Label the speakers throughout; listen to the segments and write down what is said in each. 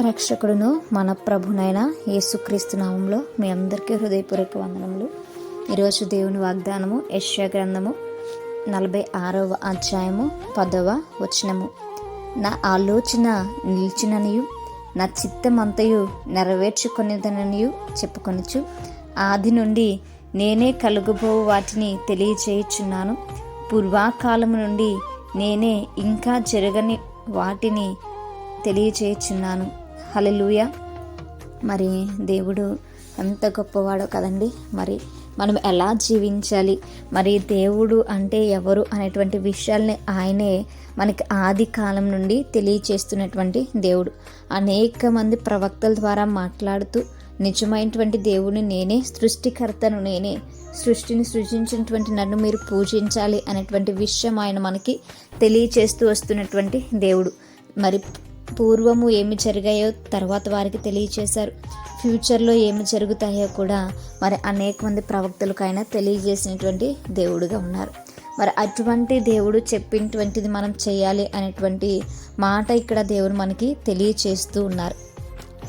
Speaker 1: రక్షకుడును మన ప్రభునైన యేసుక్రీస్తు నామంలో మీ అందరికీ హృదయపూర్వక వందనములు. ఈరోజు దేవుని వాగ్దానము యశ్యా గ్రంథము నలభై ఆరవ అధ్యాయము పదవ వచనము. నా ఆలోచన నిలిచిననియు నా చిత్తమంతయు నెరవేర్చుకునేదననియు చెప్పుకొనచ్చు ఆది నుండి నేనే కలుగుబో వాటిని తెలియచేయుచున్నాను. పూర్వాకాలము నుండి నేనే ఇంకా జరగని వాటిని తెలియచేయుచున్నాను. హలలుయ మరి దేవుడు ఎంత గొప్పవాడో కదండి. మరి మనం ఎలా జీవించాలి? మరి దేవుడు అంటే ఎవరు అనేటువంటి విషయాల్ని ఆయనే మనకి ఆది కాలం నుండి తెలియచేస్తున్నటువంటి దేవుడు. అనేక మంది ప్రవక్తల ద్వారా మాట్లాడుతూ నిజమైనటువంటి దేవుని నేనే సృష్టికర్తను నేనే సృష్టిని సృజించినటువంటి నన్ను మీరు పూజించాలి అనేటువంటి విషయం ఆయన మనకి తెలియచేస్తూ వస్తున్నటువంటి దేవుడు. మరి పూర్వము ఏమి జరిగాయో తర్వాత వారికి తెలియచేశారు. ఫ్యూచర్లో ఏమి జరుగుతాయో కూడా మరి అనేక మంది ప్రవక్తలకైనా తెలియజేసినటువంటి దేవుడుగా ఉన్నారు. మరి అటువంటి దేవుడు చెప్పినటువంటిది మనం చేయాలి అనేటువంటి మాట ఇక్కడ దేవుడు మనకి తెలియచేస్తూ ఉన్నారు.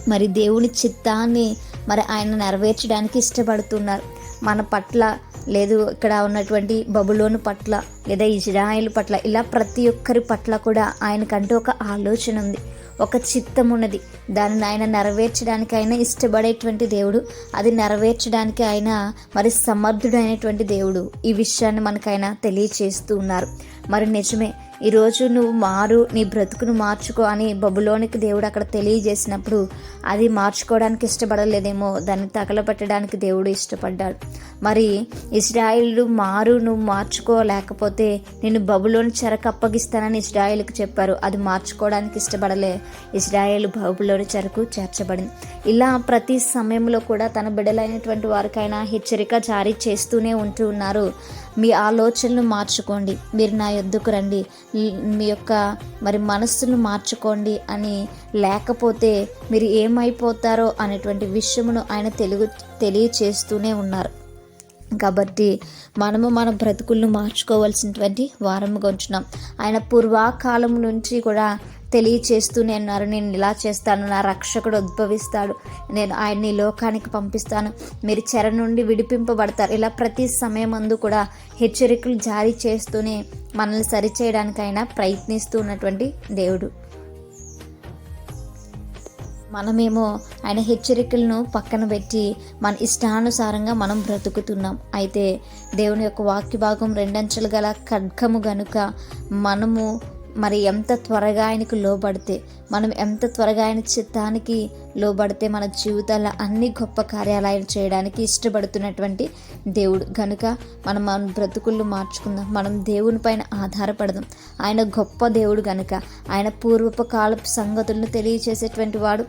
Speaker 1: మరి దేవుని చిత్తాన్ని మరి ఆయన నెరవేర్చడానికి ఇష్టపడుతున్నారు. మన పట్ల లేదు ఇక్కడ ఉన్నటువంటి బబులోను పట్ల లేదా ఇజ్రాయిల్ పట్ల ఇలా ప్రతి ఒక్కరి పట్ల కూడా ఆయనకంటూ ఒక ఆలోచన ఉంది ఒక చిత్తం ఉన్నది. దానిని ఆయన నెరవేర్చడానికి ఆయన ఇష్టపడేటువంటి దేవుడు అది నెరవేర్చడానికి ఆయన మరి సమర్థుడైనటువంటి దేవుడు ఈ విషయాన్ని మనకైనా తెలియచేస్తూ ఉన్నారు. మరి నిజమే ఈరోజు నువ్వు మారు నీ బ్రతుకును మార్చుకో అని బబులోనికి దేవుడు అక్కడ తెలియజేసినప్పుడు అది మార్చుకోవడానికి ఇష్టపడలేదేమో దాన్ని తగలపెట్టడానికి దేవుడు ఇష్టపడ్డాడు. మరి ఇస్రాయిల్ మారు నువ్వు మార్చుకోలేకపోతే నేను బబులోని చెరకు అప్పగిస్తానని ఇస్రాయిల్కి చెప్పారు. అది మార్చుకోవడానికి ఇష్టపడలే. ఇజ్రాయిల్ బబులోని చెరకు చేర్చబడింది. ఇలా ప్రతి సమయంలో కూడా తన బిడలైనటువంటి వారికైనా హెచ్చరిక జారీ చేస్తూనే ఉంటూ ఉన్నారు. మీ ఆలోచనలు మార్చుకోండి. మీరు నా యొద్దకు రండి. మీ యొక్క మరి మనస్సును మార్చుకోండి అని లేకపోతే మీరు ఏమైపోతారో అనేటువంటి విషయమును ఆయన తెలుగు తెలియచేస్తూనే ఉన్నారు. కాబట్టి మనము మన బ్రతుకులను మార్చుకోవాల్సినటువంటి వారముగా ఉంచున్నాం ఆయన పూర్వాకాలం నుంచి కూడా తెలియచేస్తూనే అన్నారు. నేను ఇలా చేస్తాను నా రక్షకుడు ఉద్భవిస్తాడు. నేను ఆయన్ని లోకానికి పంపిస్తాను. మీరు చెర నుండి విడిపింపబడతారు. ఇలా ప్రతి సమయం అందు కూడా హెచ్చరికలు జారీ చేస్తూనే మనల్ని సరిచేయడానికైనా ప్రయత్నిస్తూ ఉన్నటువంటి దేవుడు. మనమేమో ఆయన హెచ్చరికలను పక్కన పెట్టి మన ఇష్టానుసారంగా మనం బ్రతుకుతున్నాం. అయితే దేవుని యొక్క వాక్య భాగం రెండంచెలు గల ఖడ్గము గనుక మనము మరి ఎంత త్వరగా ఆయనకు లోబడితే మనం ఎంత త్వరగా ఆయన చిత్తానికి లోబడితే మన జీవితాల అన్ని గొప్ప కార్యాలు ఆయన చేయడానికి ఇష్టపడుతున్నటువంటి దేవుడు. కనుక మనం మన బ్రతుకుళ్ళు మార్చుకుందాం. మనం దేవుని పైన ఆధారపడదాం. ఆయన గొప్ప దేవుడు కనుక ఆయన పూర్వపు కాలపు సంగతులను తెలియచేసేటువంటి వాడు.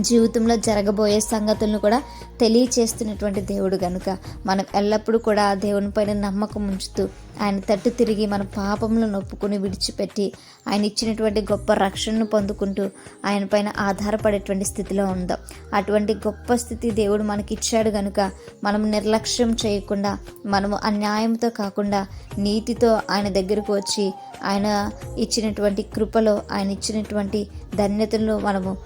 Speaker 1: జీవితంలో జరగబోయే సంగతులను కూడా తెలియచేస్తున్నటువంటి దేవుడు కనుక మనం ఎల్లప్పుడూ కూడా దేవుని పైన నమ్మకం ఉంచుతూ ఆయన తట్టు తిరిగి మన పాపములను నొప్పుకుని విడిచిపెట్టి ఆయన ఇచ్చినటువంటి గొప్ప రక్షణను పొందుకుంటూ ఆయన పైన ఆధారపడేటువంటి స్థితిలో ఉందాం. అటువంటి గొప్ప స్థితి దేవుడు మనకి ఇచ్చాడు కనుక మనం నిర్లక్ష్యం చేయకుండా మనము అన్యాయంతో కాకుండా నీతితో ఆయన దగ్గరకు వచ్చి ఆయన ఇచ్చినటువంటి కృపలో ఆయన ఇచ్చినటువంటి ధన్యతలో మనము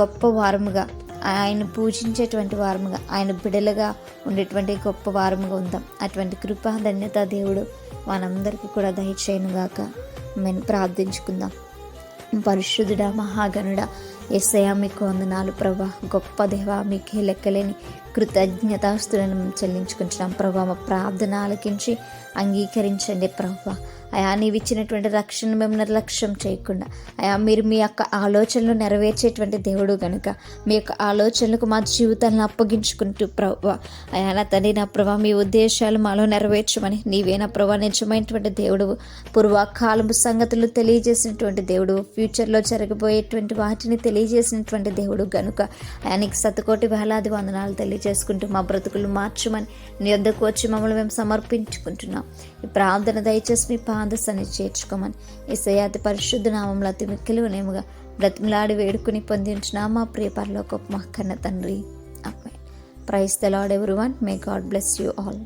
Speaker 1: గొప్ప వారముగా ఆయన పూజించేటువంటి వారముగా ఆయన బిడలుగా ఉండేటువంటి గొప్ప వారముగా ఉందాం. అటువంటి కృప ధన్యత దేవుడు మనందరికీ కూడా దయచేయనుగాక. మేము ప్రార్థించుకుందాం. పరిశుద్ధుడ మహాగణుడ ఎస్ఐయా మీకు వందనాలు ప్రభా. గొప్ప దేవ మీకే లెక్కలేని కృతజ్ఞతాస్తులను చెల్లించుకుంటున్నాం. ప్రభా మా ప్రార్థన ఆలకించి అంగీకరించండి ప్రభా. అయా నీవు ఇచ్చినటువంటి రక్షణ మేము నిర్లక్ష్యం చేయకుండా. అయా మీరు మీ యొక్క ఆలోచనలు నెరవేర్చేటువంటి దేవుడు కనుక మీ యొక్క ఆలోచనలకు మా జీవితాలను అప్పగించుకుంటూ ప్రభా అయా నా తండ్రి నా ప్రభా మీ ఉద్దేశాలు మాలో నెరవేర్చమని నీవే నా ప్రభా నిజమైనటువంటి దేవుడు. పూర్వకాలము సంగతులు తెలియజేసినటువంటి దేవుడు ఫ్యూచర్లో జరగబోయేటువంటి వాటిని తెలియజేసినటువంటి దేవుడు కనుక ఆయనకి శతకోటి వేలాది వందనాలు తెలియజేసుకుంటూ మా బ్రతుకులు మార్చమని నీ వద్దకు వచ్చి మమ్మల్ని మేము సమర్పించుకుంటున్నాం. ఈ ప్రార్థన దయచేసి మీ ఆదర్శాన్ని చేర్చుకోమని. ఇసయాతి పరిశుద్ధ నామంలో అతి మిక్కిలునేముగా బ్రతిమలాడి వేడుకుని పొందించిన మా ప్రియ పరలోక మా కన్న తండ్రి. అమ్మాయి praise the Lord everyone may God bless you all.